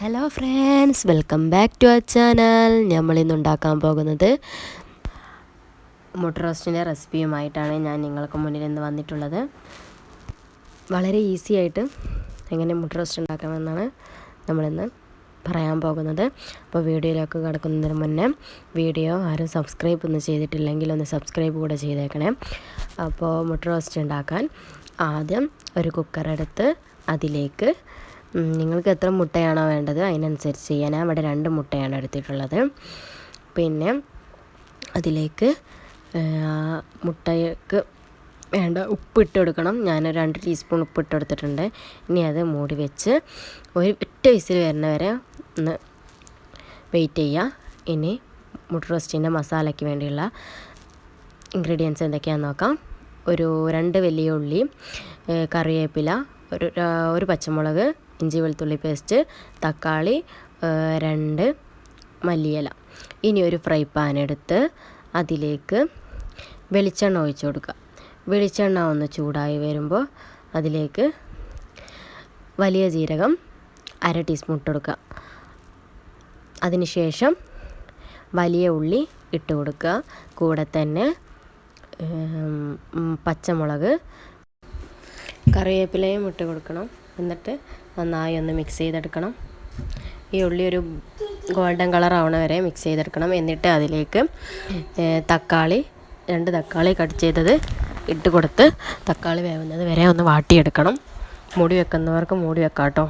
Hello friends welcome back to our channel നമ്മളിന്ന് ഉണ്ടാക്കാൻ പോകുന്നത് മുട്ട റോസ്റ്റിന്റെ റെസിപ്പിയുമായിട്ടാണ് ഞാൻ നിങ്ങൾക്ക് മുന്നിൽ ഇന്ന് വന്നിട്ടുള്ളത്. വളരെ ഈസി ആയിട്ട് എങ്ങനെ മുട്ട റോസ്റ്റ് ഉണ്ടാക്കാമെന്നാണ് നമ്മളിന്ന് പറയാൻ പോകുന്നത്. അപ്പോൾ വീഡിയോയിലേക്ക് കിടക്കുന്നതിന് മുന്നേ വീഡിയോ ആരും സബ്സ്ക്രൈബ് ഒന്നും ചെയ്തിട്ടില്ലെങ്കിൽ ഒന്ന് സബ്സ്ക്രൈബ് കൂടെ ചെയ്തേക്കണേ. അപ്പോൾ മുട്ട റോസ്റ്റ് ഉണ്ടാക്കാൻ ആദ്യം ഒരു കുക്കറെടുത്ത് അതിലേക്ക് നിങ്ങൾക്ക് എത്ര മുട്ടയാണോ വേണ്ടത് അതിനനുസരിച്ച് ചെയ്യാൻ. അവിടെ രണ്ട് മുട്ടയാണ് എടുത്തിട്ടുള്ളത്. പിന്നെ അതിലേക്ക് മുട്ടയ്ക്ക് വേണ്ട ഉപ്പിട്ട് കൊടുക്കണം. ഞാൻ രണ്ട് ടീസ്പൂൺ ഉപ്പിട്ട് കൊടുത്തിട്ടുണ്ട്. ഇനി അത് മൂടി വെച്ച് ഒരു ഒറ്റ വിസിൽ വരുന്ന വരെ ഒന്ന് വെയിറ്റ് ചെയ്യുക ഇനി മുട്ട റോസ്റ്റിന്റെ മസാലയ്ക്ക് വേണ്ടിയുള്ള ഇൻഗ്രീഡിയൻസ് എന്തൊക്കെയാണെന്ന് നോക്കാം. ഒരു രണ്ട് വലിയ ഉള്ളി കറിവേപ്പില ഒരു ഒരു പച്ചമുളക് ഇഞ്ചി വെളുത്തുള്ളി പേസ്റ്റ് തക്കാളി രണ്ട് മല്ലിയില. ഇനി ഒരു ഫ്രൈ പാൻ എടുത്ത് അതിലേക്ക് വെളിച്ചെണ്ണ ഒഴിച്ചു കൊടുക്കുക. വെളിച്ചെണ്ണ ഒന്ന് ചൂടായി വരുമ്പോൾ അതിലേക്ക് വലിയ ജീരകം അര ടീസ്പൂൺ ഇട്ട് കൊടുക്കുക. അതിനുശേഷം വലിയ ഉള്ളി ഇട്ട് കൊടുക്കുക. കൂടെ തന്നെ പച്ചമുളക് കറിവേപ്പിലയും ഇട്ട് കൊടുക്കണം. എന്നിട്ട് നന്നായി ഒന്ന് മിക്സ് ചെയ്തെടുക്കണം. ഈ ഉള്ളി ഒരു ഗോൾഡൻ കളർ ആവണ വരെ മിക്സ് ചെയ്തെടുക്കണം. എന്നിട്ട് അതിലേക്ക് തക്കാളി രണ്ട് തക്കാളി കട്ട് ചെയ്തത് ഇട്ട് കൊടുത്ത് തക്കാളി വേവുന്നത് വരെ ഒന്ന് വാട്ടിയെടുക്കണം. മൂടി വെക്കുന്നവർക്ക് മൂടി വെക്കാം കേട്ടോ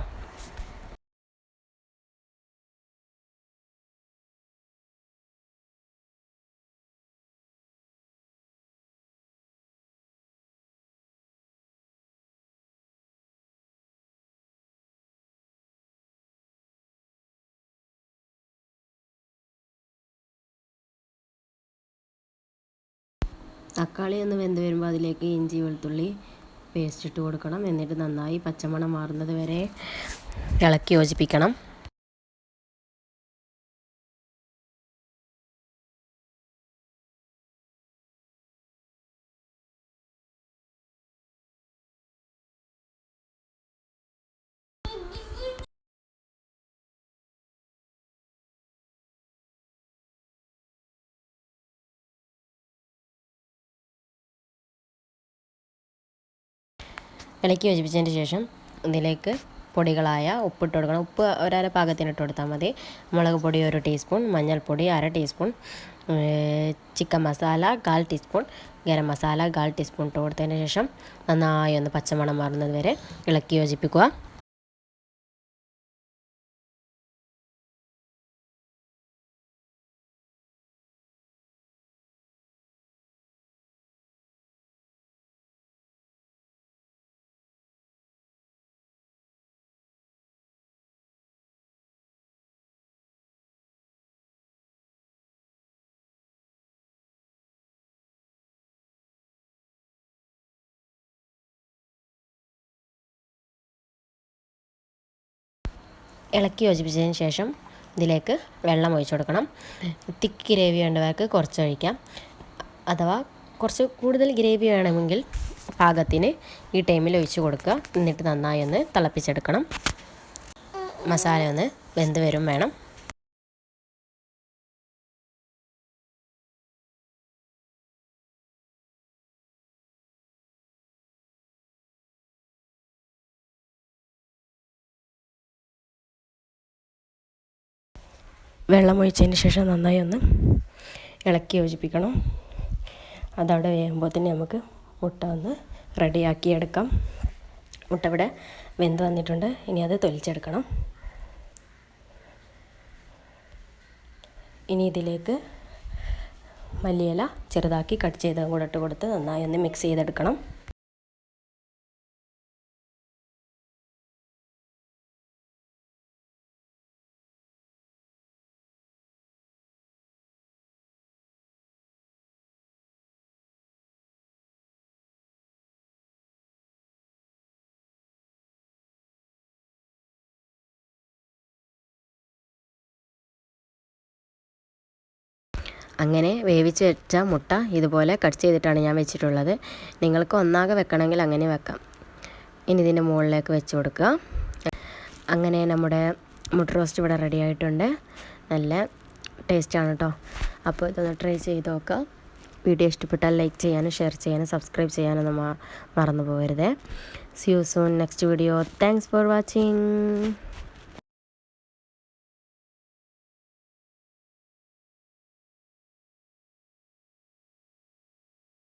തക്കാളി ഒന്ന് വെന്ത് വരുമ്പോൾ അതിലേക്ക് ഇഞ്ചി വെളുത്തുള്ളി പേസ്റ്റ് ഇട്ട് കൊടുക്കണം. എന്നിട്ട് നന്നായി പച്ചമണം മാറുന്നത് വരെ ഇളക്കി യോജിപ്പിക്കണം. ഇളക്കി യോജിപ്പിച്ചതിന് ശേഷം ഇതിലേക്ക് പൊടികളായ ഉപ്പിട്ട് കൊടുക്കണം. ഉപ്പ് ഒരര പാകത്തിന് ഇട്ട് കൊടുത്താൽ മതി. മുളക് പൊടി ഒരു ടീസ്പൂൺ മഞ്ഞൾപ്പൊടി അര ടീസ്പൂൺ ചിക്കൻ മസാല കാൽ ടീസ്പൂൺ ഗരം മസാല കാൽ ടീസ്പൂൺ ഇട്ട് കൊടുത്തതിന് ശേഷം നന്നായി ഒന്ന് പച്ചമണം മാറുന്നത് വരെ ഇളക്കി യോജിപ്പിക്കുക. ഇളക്കി യോജിപ്പിച്ചതിന് ശേഷം ഇതിലേക്ക് വെള്ളം ഒഴിച്ചു കൊടുക്കണം. തിക്ക് ഗ്രേവി വേണ്ടവർക്ക് കുറച്ച് ഒഴിക്കാം. അഥവാ കുറച്ച് കൂടുതൽ ഗ്രേവി വേണമെങ്കിൽ പാകത്തിന് ഈ ടൈമിൽ ഒഴിച്ച് കൊടുക്കുക. എന്നിട്ട് നന്നായി ഒന്ന് തിളപ്പിച്ചെടുക്കണം. മസാല ഒന്ന് വെന്ത് വരും വേണം. വെള്ളം ഒഴിച്ചതിന് ശേഷം നന്നായി ഒന്ന് ഇളക്കി യോജിപ്പിക്കണം. അതവിടെ വേകുമ്പോൾ തന്നെ നമുക്ക് മുട്ട ഒന്ന് റെഡിയാക്കി എടുക്കാം. മുട്ട ഇവിടെ വെന്ത് വന്നിട്ടുണ്ട്. ഇനി അത് തൊലിച്ചെടുക്കണം. ഇനി ഇതിലേക്ക് മല്ലിയില ചെറുതാക്കി കട്ട് ചെയ്ത് കൂടെ ഇട്ട് കൊടുത്ത് നന്നായി ഒന്ന് മിക്സ് ചെയ്തെടുക്കണം. അങ്ങനെ വേവിച്ച് വെച്ച മുട്ട ഇതുപോലെ കട്ട് ചെയ്തിട്ടാണ് ഞാൻ വെച്ചിട്ടുള്ളത്. നിങ്ങൾക്ക് ഒന്നാകെ വെക്കണമെങ്കിൽ അങ്ങനെ വെക്കാം. ഇനി ഇതിന്റെ മുകളിലേക്ക് വെച്ച് കൊടുക്കുക. അങ്ങനെ നമ്മുടെ മുട്ട റോസ്റ്റ് ഇവിടെ റെഡി ആയിട്ടുണ്ട്. നല്ല ടേസ്റ്റാണ് കേട്ടോ അപ്പോൾ ഇതൊന്ന് ട്രൈ ചെയ്ത് നോക്കുക. വീഡിയോ ഇഷ്ടപ്പെട്ടാൽ ലൈക്ക് ചെയ്യാനും ഷെയർ ചെയ്യാനും സബ്സ്ക്രൈബ് ചെയ്യാനൊന്നും മറന്നു പോകരുത്. See you soon next video thanks for watching